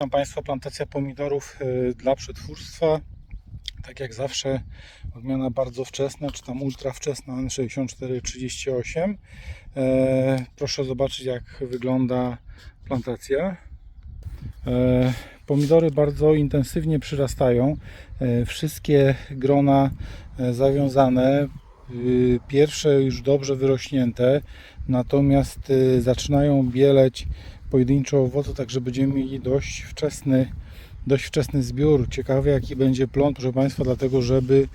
Witam Państwa, plantacja pomidorów y, dla przetwórstwa. Tak jak zawsze, odmiana bardzo wczesna, czy tam ultra wczesna N6438. E, Proszę zobaczyć, jak wygląda plantacja. E, Pomidory bardzo intensywnie przyrastają. E, Wszystkie grona zawiązane, pierwsze już dobrze wyrośnięte, natomiast zaczynają bieleć pojedynczo owoce, także będziemy mieli dość wczesny, dość wczesny zbiór. Ciekawy jaki będzie plon, proszę Państwa, dlatego żeby,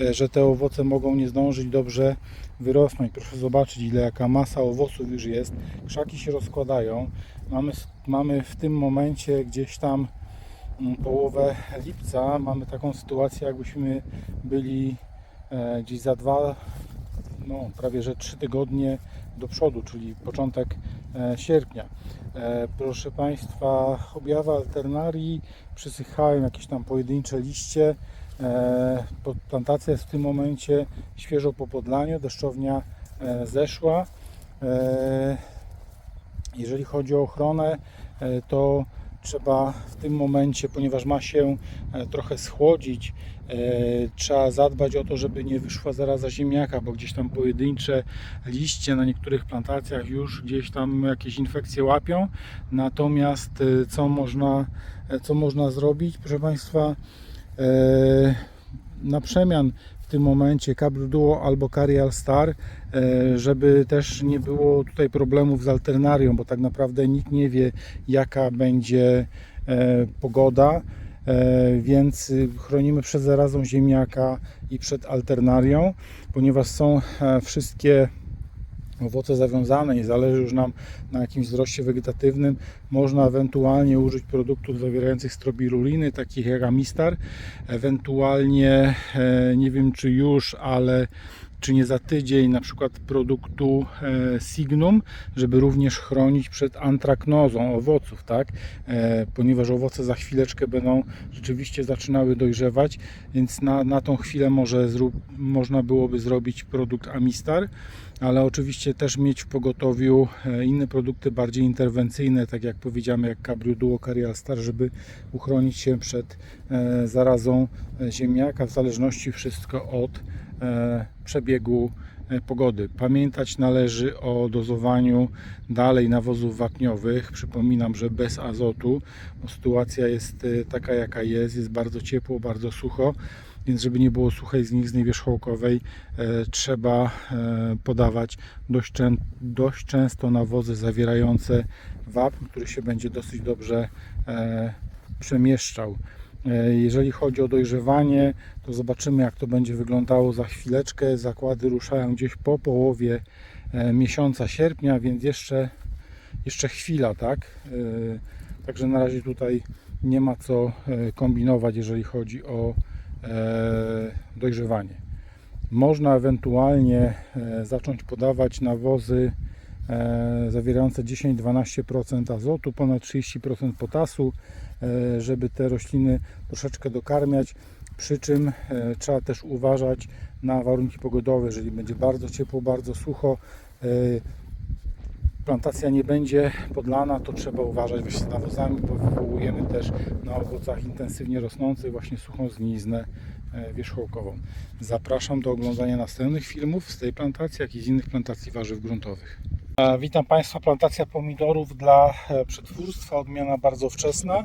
e, że te owoce mogą nie zdążyć dobrze wyrosnąć. Proszę zobaczyć ile jaka masa owoców już jest. Krzaki się rozkładają. Mamy, mamy w tym momencie gdzieś tam mm, połowę lipca. Mamy taką sytuację jakbyśmy byli e, gdzieś za dwa, no prawie że trzy tygodnie do przodu, czyli początek e, sierpnia. E, Proszę Państwa, objawy alternarii, przysychają jakieś tam pojedyncze liście. E, Plantacja jest w tym momencie świeżo po podlaniu, deszczownia zeszła. Jeżeli chodzi o ochronę, to trzeba w tym momencie, ponieważ ma się e, trochę schłodzić, e, trzeba zadbać o to, żeby nie wyszła zaraza ziemniaka, bo gdzieś tam pojedyncze liście na niektórych plantacjach już gdzieś tam jakieś infekcje łapią. Natomiast e, co można, co można zrobić, proszę Państwa, na przemian w tym momencie Cabrio Duo albo Carial Star, e, żeby też nie było tutaj problemów z alternarią, bo tak naprawdę nikt nie wie jaka będzie e, pogoda, e, więc y, chronimy przed zarazą ziemniaka i przed alternarią, ponieważ są wszystkie owoce zawiązane i zależy już nam na jakimś wzroście wegetatywnym, można ewentualnie użyć produktów zawierających strobiruliny, takich jak Amistar, ewentualnie, e, nie wiem czy już, ale czy nie za tydzień na przykład produktu e, Signum, żeby również chronić przed antraknozą owoców, tak? E, ponieważ owoce za chwileczkę będą rzeczywiście zaczynały dojrzewać, więc na, na tą chwilę może zrób, można byłoby zrobić produkt Amistar, ale oczywiście też mieć w pogotowiu e, inne produkty bardziej interwencyjne, tak jak powiedziałem, jak Cabrio Duo Carial Star, żeby uchronić się przed zarazą ziemniaka, w zależności wszystko od przebiegu e, pogody. Pamiętać należy o dozowaniu dalej nawozów wapniowych. Przypominam, że bez azotu, bo sytuacja jest e, taka jaka jest, jest bardzo ciepło, bardzo sucho, więc żeby nie było suchej z nich z wierzchołkowej, e, trzeba e, podawać dość, dość często nawozy zawierające wapń, który się będzie dosyć dobrze e, przemieszczał. E, Jeżeli chodzi o dojrzewanie, to zobaczymy jak to będzie wyglądało za chwileczkę. Zakłady ruszają gdzieś po połowie e, miesiąca sierpnia, więc jeszcze, jeszcze chwila, tak? E, Także na razie tutaj nie ma co kombinować, jeżeli chodzi o dojrzewanie. Można ewentualnie zacząć podawać nawozy zawierające 10-12% azotu, ponad 30% potasu, e, żeby te rośliny troszeczkę dokarmiać. Przy czym e, trzeba też uważać na warunki pogodowe, jeżeli będzie bardzo ciepło, bardzo sucho, e, plantacja nie będzie podlana, to trzeba uważać właśnie z nawozami, bo wywołujemy też na owocach intensywnie rosnących właśnie suchą zgniznę e, wierzchołkową. Zapraszam do oglądania następnych filmów z tej plantacji, jak i z innych plantacji warzyw gruntowych. E, Witam Państwa, plantacja pomidorów dla e, przetwórstwa, odmiana bardzo wczesna.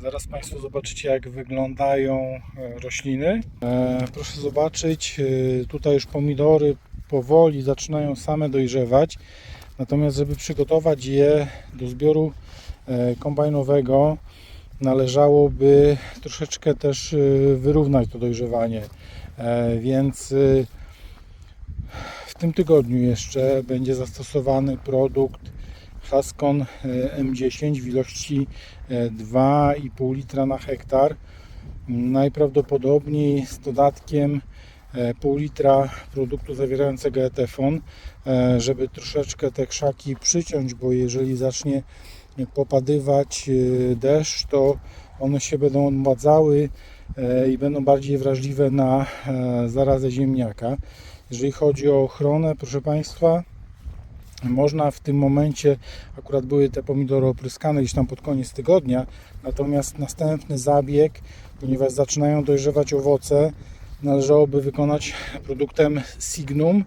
Zaraz Państwo zobaczycie jak wyglądają e, rośliny. E, Proszę zobaczyć, e, tutaj już pomidory powoli zaczynają same dojrzewać. Natomiast żeby przygotować je do zbioru e, kombajnowego należałoby troszeczkę też e, wyrównać to dojrzewanie. E, Więc e, w tym tygodniu jeszcze będzie zastosowany produkt Haskon e, M10 w ilości e, 2,5 litra na hektar. Najprawdopodobniej z dodatkiem e, pół litra produktu zawierającego etefon, e, żeby troszeczkę te krzaki przyciąć, bo jeżeli zacznie popadywać e, deszcz, to one się będą odmładzały e, i będą bardziej wrażliwe na e, zarazę ziemniaka. Jeżeli chodzi o ochronę, proszę Państwa, Można w tym momencie, akurat były te pomidory opryskane gdzieś tam pod koniec tygodnia, natomiast następny zabieg, ponieważ zaczynają dojrzewać owoce, należałoby wykonać produktem Signum,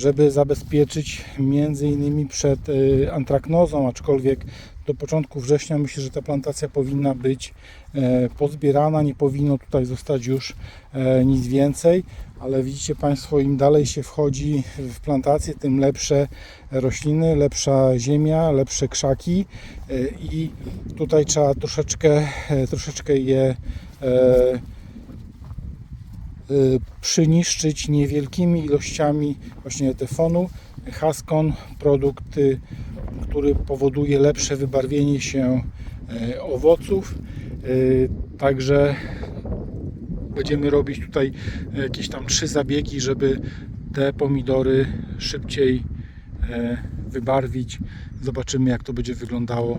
żeby zabezpieczyć między innymi przed e, antraknozą, aczkolwiek do początku września myślę, że ta plantacja powinna być e, pozbierana, nie powinno tutaj zostać już e, nic więcej, ale widzicie Państwo, im dalej się wchodzi w plantację, tym lepsze rośliny, lepsza ziemia, lepsze krzaki e, i tutaj trzeba troszeczkę, troszeczkę je y, przyniszczyć niewielkimi ilościami właśnie etefonu. Haskon, produkt, y, który powoduje lepsze wybarwienie się e, owoców. Y, Także będziemy robić tutaj jakieś tam trzy zabiegi, żeby te pomidory szybciej wybarwić. Zobaczymy jak to będzie wyglądało